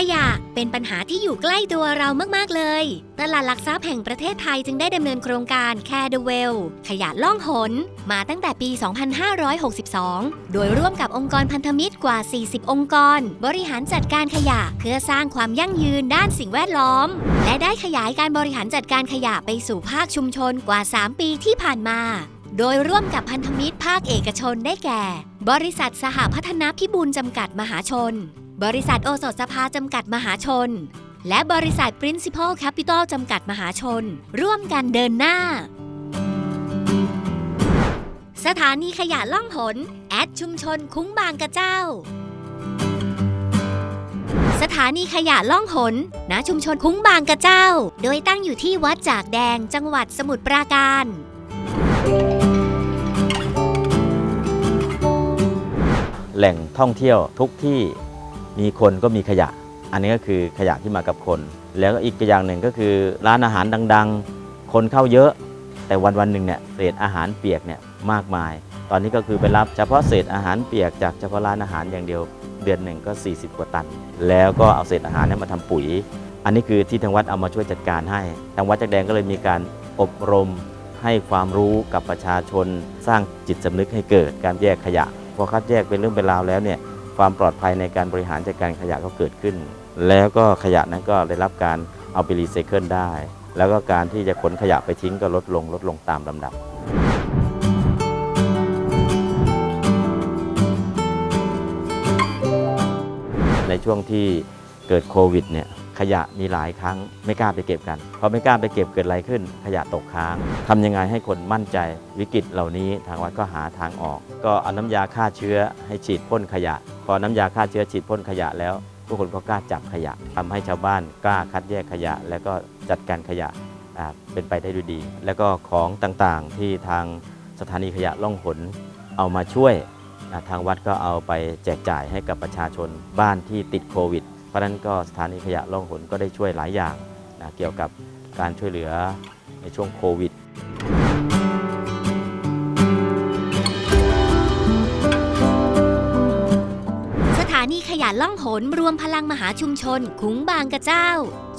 ขยะเป็นปัญหาที่อยู่ใกล้ตัวเรามาก ๆ เลย ตลาดหลักทรัพย์แห่งประเทศไทยจึงได้ดำเนินโครงการ Care the Well ขยะล่องหน มาตั้งแต่ปี 2562 โดยร่วมกับองค์กรพันธมิตรกว่า 40 องค์กร บริหารจัดการขยะเพื่อสร้างความยั่งยืนด้านสิ่งแวดล้อม และได้ขยายการบริหารจัดการขยะไปสู่ภาคชุมชนกว่า 3 ปีที่ผ่านมาโดยร่วมกับพันธมิตรภาคเอกชนได้แก่ บริษัทสหพัฒนาพิบูลจำกัดมหาชน บริษัทโอสถสภาจำกัดมหาชน และบริษัท Principal Capital จำกัดมหาชน ร่วมกันเดินหน้า สถานีขยะล่องหน แอดชุมชนคุ้งบางกระเจ้า สถานีขยะล่องหนณชุมชนคุ้งบางกระเจ้า โดยตั้งอยู่ที่วัดจากแดงจังหวัดสมุทรปราการแหล่งท่องเที่ยวทุกที่ มีคนก็มีขยะ อันนี้ก็คือขยะที่มากับคน แล้วก็อีกอย่างหนึ่งก็คือร้านอาหารดังๆ คนเข้าเยอะ แต่วันวันๆหนึ่งเนี่ยเศษอาหารเปียกเนี่ยมากมาย ตอนนี้ก็คือไปรับเฉพาะเศษอาหารเปียกจากเฉพาะร้านอาหารอย่างเดียวเดือนหนึ่งก็ 40 กว่าตัน แล้วก็เอาเศษอาหารนี่ยมาทำปุ๋ย อันนี้คือที่ทางวัดเอามาช่วยจัดการให้ ทางวัดจักแดงก็เลยมีการอบรมให้ความรู้กับประชาชนสร้างจิตสำนึกให้เกิดการแยกขยะ พอคัดแยกเป็นเรื่องเป็นราวแล้วเนี่ย ความปลอดภัยในการบริหารจัดการขยะก็เกิดขึ้น แล้วก็ขยะนั้นก็ได้รับการเอาไปรีไซเคิลได้ แล้วก็การที่จะขนขยะไปทิ้งก็ลดลงลดลงตามลำดับในช่วงที่เกิดโควิดเนี่ย ขยะมีหลายครั้งไม่กล้าไปเก็บกันพอไม่กล้าไปเก็บเกิดอะไรขึ้น ขยะตกค้างทำยังไงให้คนมั่นใจวิกฤตเหล่านี้ทางวัดก็หาทางออก ก็เอาน้ำยาฆ่าเชื้อให้ฉีดพ่นขยะ พอน้ำยาฆ่าเชื้อฉีดพ่นขยะแล้วทุกคนก็กล้าจับขยะทำให้ชาวบ้านกล้าคัดแยกขยะ แล้วก็จัดการขยะเป็นไปได้ด้วยดี แล้วก็ของต่างๆที่ทางสถานีขยะล่องหนเอามาช่วยทางวัดก็เอาไปแจกจ่ายให้กับประชาชนบ้านที่ติดโควิด ราะฉะนั้นก็สถานีขยะล่องหนก็ได้ช่วยหลายอย่างนะเกี่ยวกับการช่วยเหลือในช่วงโควิด นีขยะล่องหนรวมพลังมหาชุมชนคุ้งบางกระเจ้า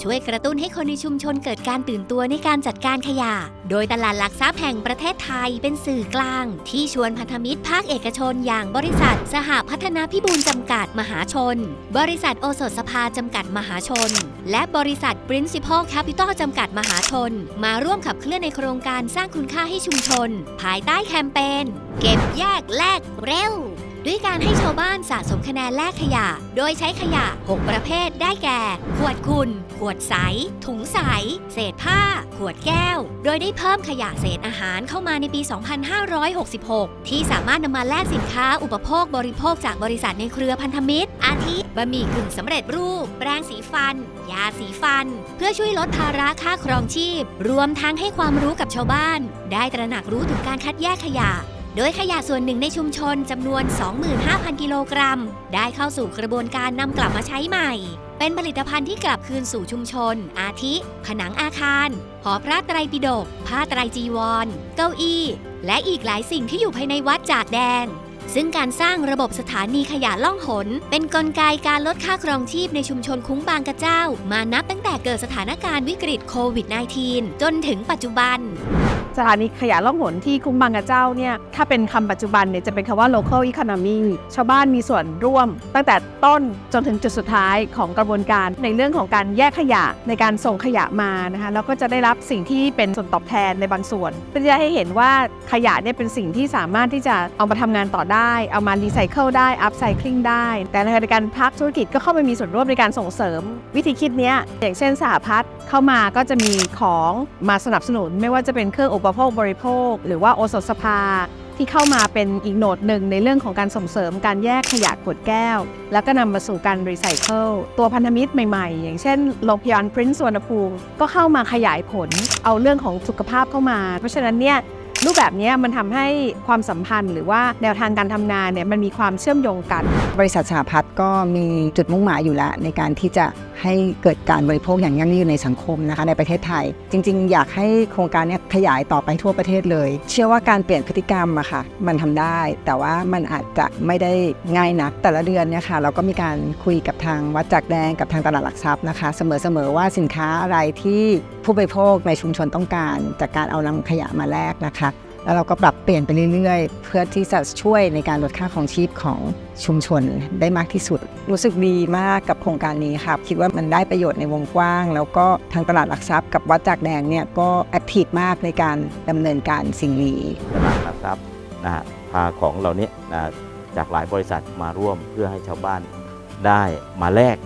ช่วยกระตุ้นให้คนในชุมชนเกิดการตื่นตัวในการจัดการขยะ โดยตลาดหลักทรัพย์แห่งประเทศไทยเป็นสื่อกลาง ที่ชวนพันธมิตรภาคเอกชนอย่างบริษัท สหพัฒนาพิบูลจำกัดมหาชน บริษัทโอสถสภาจำกัดมหาชน และบริษัท Principal Capital จำกัดมหาชน มาร่วมขับเคลื่อนในโครงการสร้างคุณค่าให้ชุมชน ภายใต้แคมเปญเก็บแยกแลกเร็ว ด้วยการให้ชาวบ้านสะสมคะแนนแลกขยะ โดยใช้ขยะ 6 ประเภทได้แก่ ขวดคุณ ขวดใส ถุงใส เศษผ้า ขวดแก้ว โดยได้เพิ่มขยะเศษอาหารเข้ามาในปี 2566 ที่สามารถนำมาแลกสินค้าอุปโภคบริโภคจากบริษัทในเครือพันธมิตร อาทิบะหมี่กึ่งสำเร็จรูป แปรงสีฟัน ยาสีฟัน เพื่อช่วยลดภาระค่าครองชีพ รวมทั้งให้ความรู้กับชาวบ้าน ได้ตระหนักรู้ถึงการคัดแยกขยะ โดยขยะส่วนหนึ่งในชุมชนจำนวน 25,000 กิโลกรัม ได้เข้าสู่กระบวนการนำกลับมาใช้ใหม่ เป็นผลิตภัณฑ์ที่กลับคืนสู่ชุมชน อาทิ ผนังอาคาร หอพระไตรปิฎกผ้าไตรจีวร เก้าอี้ และอีกหลายสิ่งที่อยู่ภายในวัดจากแดง ซึ่งการสร้างระบบสถานีขยะล่องหน เป็นกลไกการลดค่าครองชีพในชุมชนคุ้งบางกระเจ้า มานับตั้งแต่เกิดสถานการณ์วิกฤตโควิด -19 จนถึงปัจจุบัน สถานีขยะล่องหนที่คุ้งบางกระเจ้าเนี่ยถ้าเป็นคำปัจจุบันเนี่ยจะเป็นคำว่า local economy ชาวบ้านมีส่วนร่วม ตั้งแต่ต้นจนถึงจุดสุดท้ายของกระบวนการในเรื่องของการแยกขยะในการส่งขยะมานะคะแล้วก็จะได้รับสิ่งที่เป็นส่วนตอบแทนในบางส่วน เพื่อจะให้เห็นว่าขยะเนี่ยเป็นสิ่งที่สามารถที่จะเอามาทำงานต่อได้เอามารีไซเคิลได้อัพไซคลิงได้ แต่ในขณะเดียวกันภาคธุรกิจก็เข้ามามีส่วนร่วมในการส่งเสริม วิธีคิดนี้อย่างเช่นสหพัฒน์เข้ามาก็จะมีของมาสนับสนุน ไม่ว่าจะเป็นเครื่องอุปโภคบริโภค หรือว่าโอสถสภาที่เข้ามาเป็นอีกโหนดหนึ่งในเรื่องของการส่งเสริมการแยกขยะขวดแก้ว แล้วก็นำมาสู่การรีไซเคิลตัวพันธมิตรใหม่ๆ อย่างเช่นโรงพยาบาลพรินซ์สวนภูมิก็เข้ามาขยายผล เอาเรื่องของสุขภาพเข้ามา เพราะฉะนั้นเนี่ย รูปแบบนี้มันทำให้ความสัมพันธ์ หรือว่าแนวทางการทำงานเนี่ยมันมีความเชื่อมโยงกัน บริษัทสหพัฒน์ก็มีจุดมุ่งหมายอยู่แล้วในการที่จะ ให้เกิดการบริโภคอย่างยั่งยืนในสังคมนะคะในประเทศไทย จริง ๆ อยากให้โครงการนี้ขยายต่อไปทั่วประเทศเลย เชื่อว่าการเปลี่ยนพฤติกรรมอะค่ะมันทำได้ แต่ว่ามันอาจจะไม่ได้ง่ายนักแต่ละเดือนเนี่ยค่ะเราก็มีการคุยกับทางวัดจักรแดงกับทางตลาดหลักทรัพย์นะคะ เสมอๆว่าสินค้าอะไรที่ผู้บริโภคในชุมชนต้องการ จากการเอานำขยะมาแลกนะคะ แล้วเราก็ปรับเปลี่ยนไปเรื่อยๆ เพื่อที่จะช่วยในการลดค่าของชีพของชุมชนได้มากที่สุด รู้สึกดีมากกับโครงการนี้ครับคิดว่ามันได้ประโยชน์ในวงกว้าง แล้วก็ทางตลาดหลักทรัพย์กับวัดจากแดงเนี่ยก็แอคทีฟมากในการดำเนินการสิ่งนี้ตลาดหลักทรัพย์นะฮะพาของเหล่านี้นะจากหลายบริษัทมาร่วมเพื่อให้ชาวบ้านได้มาแลก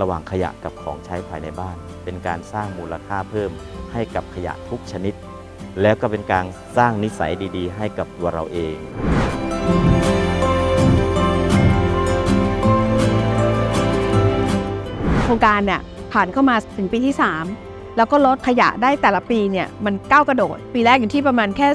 ระหว่างขยะกับของใช้ภายในบ้าน เป็นการสร้างมูลค่าเพิ่มให้กับขยะทุกชนิด แล้วก็เป็นการสร้างนิสัยดีๆ ให้กับตัวเราเองโครงการเนี่ยผ่านเข้ามาถึงปีที่ 3 แล้วก็ลดขยะได้แต่ละปีเนี่ยมันก้าวกระโดด ปีแรกอยู่ที่ประมาณแค่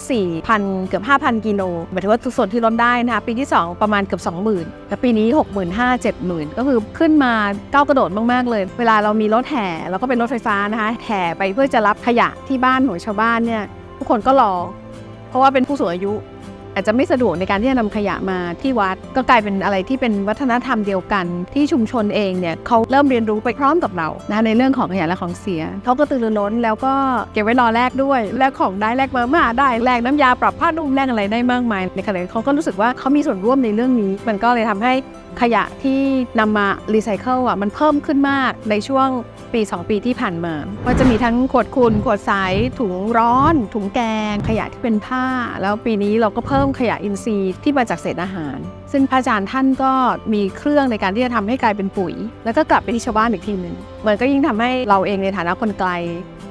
4,000 เกือบ 5,000 กิโลหมายถึงว่าทุกส่วนที่ลดได้นะคะปีที่ 2 ประมาณเกือบ 20,000 แล้วปีนี้ 65,000 70,000 ก็คือขึ้นมาก้าวกระโดดมาก ๆ เลย เวลาเรามีรถแห่แล้วก็เป็นรถไฟฟ้านะคะแห่ไปเพื่อจะรับขยะที่บ้านของชาวบ้านเนี่ย ทุกคนก็รอ เพราะว่าเป็นผู้สูงอายุ อาจจะไม่สะดวกในการที่จะนำขยะมาที่วัด ก็กลายเป็นอะไรที่เป็นวัฒนธรรมเดียวกัน ที่ชุมชนเองเนี่ยเขาเริ่มเรียนรู้ไปพร้อมกับเรานะคะในเรื่องของขยะและของเสียเขาก็ตื่นรือร้นแล้วก็เก็บไว้รอแลกด้วยแลกของได้แลกมาม่าได้แลกน้ำยาปรับผ้านุ่มแลกอะไรได้มากมายในขณะที่เขาก็รู้สึกว่าเขามีส่วนร่วมในเรื่องนี้ มันก็เลยทำให้ขยะที่นำมารีไซเคิลอะมันเพิ่มขึ้นมากในช่วงปี 2 ปีที่ผ่านมา ก็จะมีทั้งขวดคุณขวดใสถุงร้อน ถุงแกง ขยะที่เป็นผ้า แล้วปีนี้เราก็เพิ่มขยะอินทรีย์ที่มาจากเศษอาหาร ซึ่งพระอาจารย์ท่านก็มีเครื่องในการที่จะทำให้กลายเป็นปุ๋ย แล้วก็กลับไปที่ชาวบ้านอีกทีหนึ่งมันก็ยิ่งทำให้เราเองในฐานะคนไกล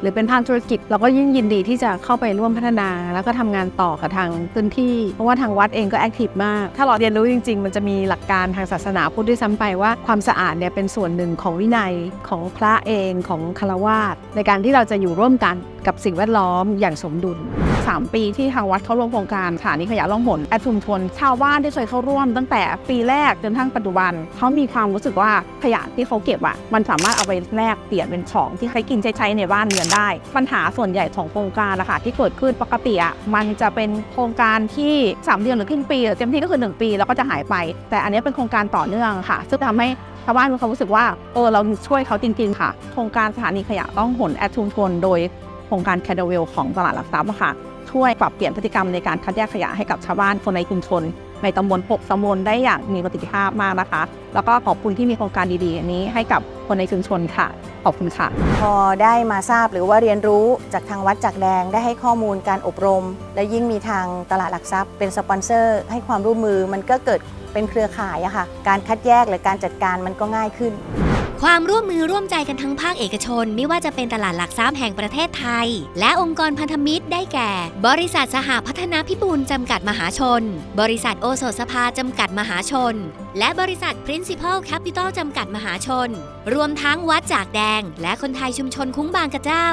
หรือเป็นภาคธุรกิจ เราก็ยิ่งยินดีที่จะเข้าไปร่วมพัฒนา แล้วก็ทำงานต่อกับทางพื้นที่ เพราะว่าทางวัดเองก็แอคทีฟมาก ถ้าเราเรียนรู้จริง ๆ มันจะมีหลักการทางศาสนาพูดด้วยซ้ำไปว่าความสะอาดเนี่ยเป็นส่วนหนึ่งของวินัยของพระเองของคารวาสในการที่เราจะอยู่ร่วมกันกับสิ่งแวดล้อมอย่างสมดุล 3 ปีที่ทางวัดเขาร่วมโครงการสถานีขยะล่องหนแอดชุมชนชาวบ้านที่เคยเข้าร่วมตั้งแต่ปีแรกจนทั้งปัจจุบันเขามีความรู้สึกว่าขยะที่เขาเก็บอะมันสามารถเอาไปแลกเปลี่ยนเป็นของที่ใช้กินใช้ใช้ในบ้านเรือนได้ ปัญหาส่วนใหญ่ของโครงการนะคะที่เกิดขึ้นปกติอะมันจะเป็นโครงการที่ 3 เดือนหรือครึ่งปีเต็มที่ก็คือ 1 ปีแล้วก็จะหายไป แต่อันนี้เป็นโครงการต่อเนื่องค่ะ ซึ่งทำให้ชาวบ้านมีความรู้สึกว่าเออเราช่วยเขาจริงๆค่ะ โครงการสถานีขยะต้องหนแอดชุมชนโดยโครงการแคดเวลของตลาดหลักทรัพย์ค่ะ ช่วยปรับเปลี่ยนพฤติกรรมในการคัดแยกขยะให้กับชาวบ้านคนในชุมชน ในตำบลปกตำบลได้อย่างมีประสิทธิภาพมากนะคะ แล้วก็ขอบคุณที่มีโครงการดีๆอันนี้ให้กับคนในชุมชนค่ะ ขอบคุณค่ะ พอได้มาทราบหรือว่าเรียนรู้จากทางวัดจากแดงได้ให้ข้อมูลการอบรม และยิ่งมีทางตลาดหลักทรัพย์ เป็นสปอนเซอร์ ให้ความร่วมมือมันก็เกิดเป็นเครือข่ายอะค่ะ การคัดแยกหรือการจัดการมันก็ง่ายขึ้น ความร่วมมือร่วมใจกันทั้งภาคเอกชน ไม่ว่าจะเป็นตลาดหลักทรัพย์แห่งประเทศไทย และองค์กรพันธมิตรได้แก่ บริษัทสหพัฒนาพิบูลจำกัดมหาชน บริษัทโอโสถสภาจำกัดมหาชน และบริษัท Principal Capital จำกัดมหาชน รวมทั้งวัดจากแดง และคนไทยชุมชนคุ้งบางกระเจ้า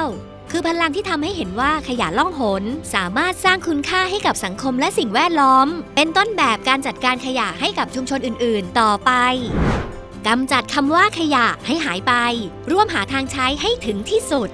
คือพลังที่ทำให้เห็นว่าขยะล่องหน สามารถสร้างคุณค่าให้กับสังคมและสิ่งแวดล้อม เป็นต้นแบบการจัดการขยะให้กับชุมชนอื่น ๆ ต่อไป กำจัดคำว่าขยะให้หายไป ร่วมหาทางใช้ให้ถึงที่สุด